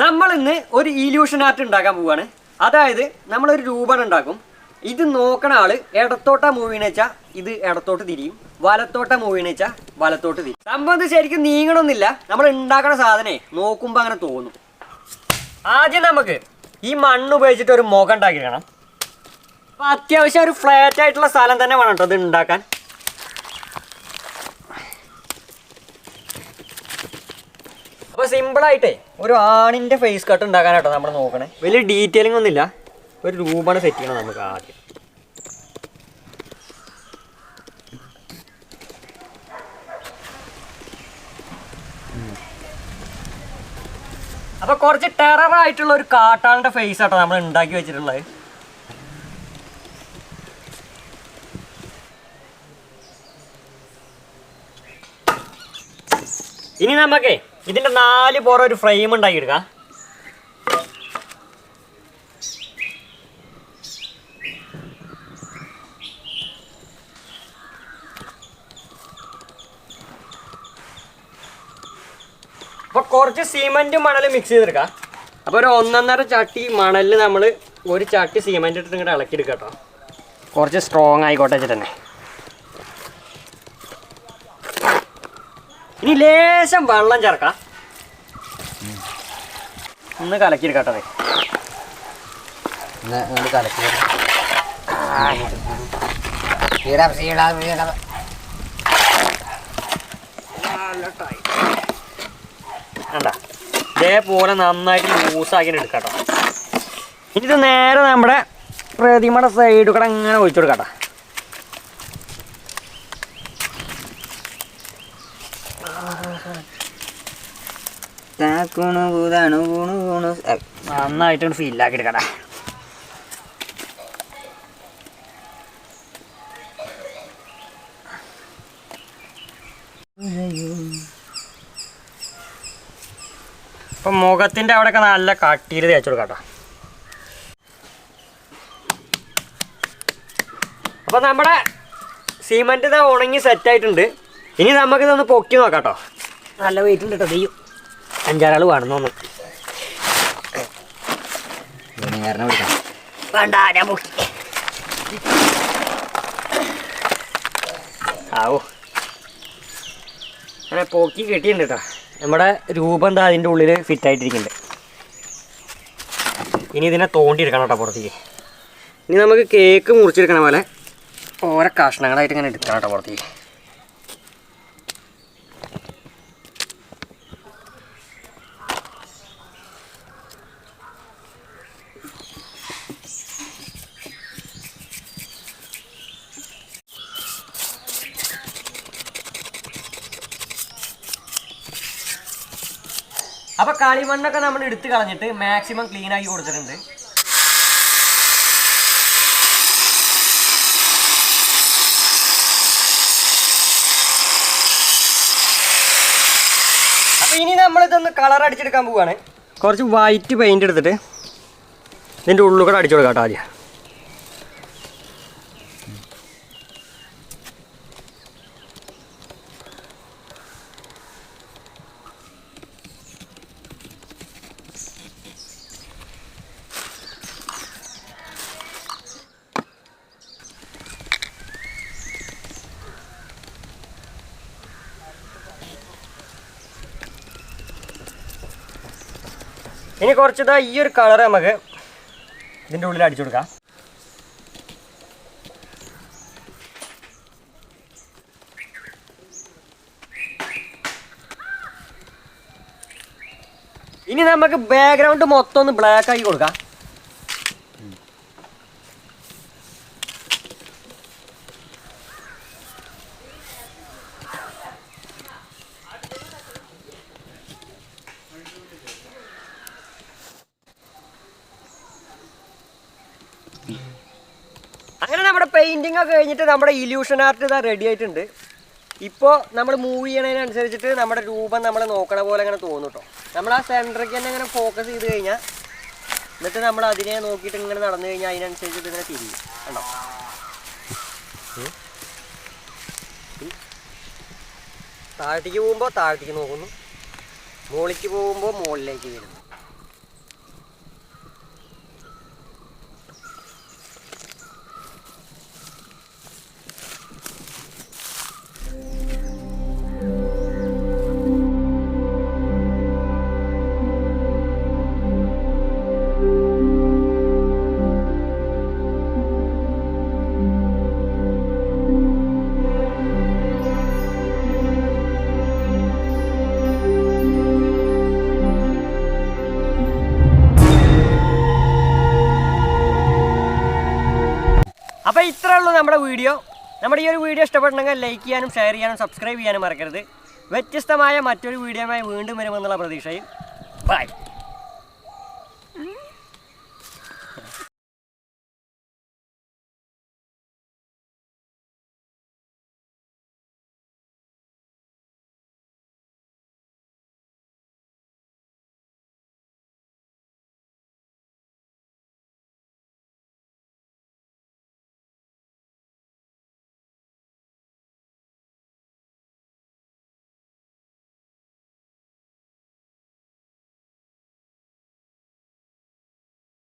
നമ്മൾ ഇന്ന് ഒരു ഇല്യൂഷൻ ആർട്ട് ഉണ്ടാക്കാൻ പോവാണ്. അതായത് നമ്മളൊരു രൂപം ഉണ്ടാക്കും. ഇത് നോക്കണ ആൾ ഇടത്തോട്ട മൂവിനെ വെച്ചാൽ ഇത് ഇടത്തോട്ട് തിരിയും. വലത്തോട്ട മൂവിനെ വെച്ചാൽ വലത്തോട്ട് തിരിയും. സംഭവം ശരിക്കും നീങ്ങണമെന്നില്ല നമ്മൾ ഉണ്ടാക്കണ സാധനേ നോക്കുമ്പോൾ അങ്ങനെ തോന്നും. ആദ്യം നമുക്ക് ഈ മണ്ണ് ഉപയോഗിച്ചിട്ട് ഒരു മുഖം ഉണ്ടാക്കിക്കണം അപ്പൊ അത്യാവശ്യം ഒരു ഫ്ലാറ്റ് ആയിട്ടുള്ള സ്ഥലം തന്നെ വേണം കേട്ടോ ഇത് ഉണ്ടാക്കാൻ. അപ്പൊ സിമ്പിൾ ആയിട്ടേ ഒരു ആണിന്റെ ഫേസ് കട്ട് ഉണ്ടാക്കാനാട്ടോ നമ്മൾ നോക്കണേ. വലിയ ഡീറ്റെയിലിംഗ് ഒന്നുമില്ല. ഒരു രൂപാണ് സെറ്റ് ചെയ്യണം നമുക്ക് ആദ്യം. അപ്പൊ കുറച്ച് ടെറർ ആയിട്ടുള്ള ഒരു കാട്ടാളിന്റെ ഫേസ് ആട്ടോ നമ്മൾ ഉണ്ടാക്കി വെച്ചിട്ടുള്ളത്. ഇനി നമുക്കേ ഇതിന്റെ നാല് പോറ ഒരു ഫ്രെയിം ഉണ്ടാക്കി എടുക്ക. അപ്പൊ കുറച്ച് സിമെന്റും മണലും മിക്സ് ചെയ്തെടുക്കാം. അപ്പൊ ഒരു ഒന്നൊന്നര ചട്ടി മണലിൽ നമ്മൾ ഒരു ചട്ടി സിമെന്റ് ഇട്ടിട്ട് ഇങ്ങോട്ട് ഇളക്കിയെടുക്കാം കേട്ടോ. കുറച്ച് സ്ട്രോങ് ആയിക്കോട്ടെ വെച്ചിട്ട് ഇനി ലേശം വെള്ളം ചേർക്കാം. ഒന്ന് കലക്കിയെടുക്കട്ടെ ഇതേപോലെ നന്നായിട്ട് ലൂസാക്കി എടുക്കട്ടോ. ഇനി ഇത് നേരെ നമ്മുടെ പ്രതിമയുടെ സൈഡ് കൂടെ അങ്ങനെ ഒഴിച്ചു കൊടുക്കട്ടോ. താക്കുണു കൂതാണു കൂണു കൂണു. നന്നായിട്ട് ഫീലാക്കി എടുക്കട്ടെ ഇപ്പൊ മുഖത്തിന്റെ അവിടെയൊക്കെ നല്ല കട്ടിയിൽ തേച്ചു കൊടുക്കട്ടോ. അപ്പൊ നമ്മുടെ സിമെന്റ് ഇതാ ഉണങ്ങി സെറ്റ് ആയിട്ടുണ്ട്. ഇനി നമുക്ക് ഇതൊന്ന് പൊക്കി നോക്കാട്ടോ. നല്ല വെയിറ്റ് ഉണ്ട് കേട്ടോ ദെയ്യും അഞ്ചാറാൾ വേണം വിളിക്കാം വേണ്ട ഞാൻ പൊക്കി. ആവോ. അങ്ങനെ പോക്കി കിട്ടിയിട്ടുണ്ട് കേട്ടോ നമ്മുടെ രൂപം എന്താ അതിന്റെ ഉള്ളിൽ ഫിറ്റ് ആയിട്ടിരിക്കുന്നുണ്ട്. ഇനി ഇതിനെ തോണ്ടിയെടുക്കണം കേട്ടോ പുറത്തേക്ക്. ഇനി നമുക്ക് കേക്ക് മുറിച്ചെടുക്കണ പോലെ ഓരോ കഷ്ണങ്ങളായിട്ട് ഇങ്ങനെ എടുക്കണം കേട്ടോ പുറത്തേക്ക്. അപ്പൊ കളിമണ്ണൊക്കെ നമ്മൾ എടുത്ത് കളഞ്ഞിട്ട് മാക്സിമം ക്ലീൻ ആക്കി കൊടുത്തിട്ടുണ്ട്. അപ്പോൾ ഇനി നമ്മൾ ഇതൊന്ന് കളർ അടിച്ചെടുക്കാൻ പോവാണ്. കുറച്ച് വൈറ്റ് പെയിന്റ് എടുത്തിട്ട് ഇതിന്റെ ഉള്ളിൽ കൂടെ അടിച്ചു കൊടുക്കാം കേട്ടോ ആദ്യം. ഇനി കുറച്ചിതാ ഈ ഒരു കളർ നമുക്ക് ഇതിന്റെ ഉള്ളിൽ അടിച്ചു കൊടുക്കാം. ഇനി നമുക്ക് ബാക്ക്ഗ്രൗണ്ട് മൊത്തം ഒന്ന് ബ്ലാക്ക് ആക്കി കൊടുക്കാം അങ്ങനെ നമ്മുടെ പെയിന്റിംഗ് ഒക്കെ കഴിഞ്ഞിട്ട് നമ്മുടെ ഇല്യൂഷൻ ആർട്ട് ഇതാ റെഡി ആയിട്ടുണ്ട് ഇപ്പോൾ നമ്മൾ മൂവ് ചെയ്യണതിനനുസരിച്ചിട്ട് നമ്മുടെ രൂപം നമ്മൾ നോക്കണ പോലെ അങ്ങനെ തോന്നും കേട്ടോ നമ്മൾ ആ സെന്ററിലേക്ക് തന്നെ ഇങ്ങനെ ഫോക്കസ് ചെയ്ത് കഴിഞ്ഞാൽ എന്നിട്ട് നമ്മൾ അതിനെ നോക്കിയിട്ട് ഇങ്ങനെ നടന്നു കഴിഞ്ഞാൽ അതിനനുസരിച്ചിട്ട് ഇങ്ങനെ തിരിയും. ഉം. താഴത്തേക്ക് പോകുമ്പോൾ താഴത്തേക്ക് നോക്കുന്നു മുകളിലേക്ക് പോകുമ്പോൾ മുകളിലേക്ക് വരുന്നു അപ്പോൾ ഇത്രേ ഉള്ളൂ നമ്മുടെ വീഡിയോ. നമ്മുടെ ഈ ഒരു വീഡിയോ ഇഷ്ടപ്പെട്ടെങ്കിൽ ലൈക്ക് ചെയ്യാനും ഷെയർ ചെയ്യാനും സബ്സ്ക്രൈബ് ചെയ്യാനും മറക്കരുത്. വ്യത്യസ്തമായ മറ്റൊരു വീഡിയോയുമായി വീണ്ടും വരുമെന്നുള്ള പ്രതീക്ഷയും ബൈ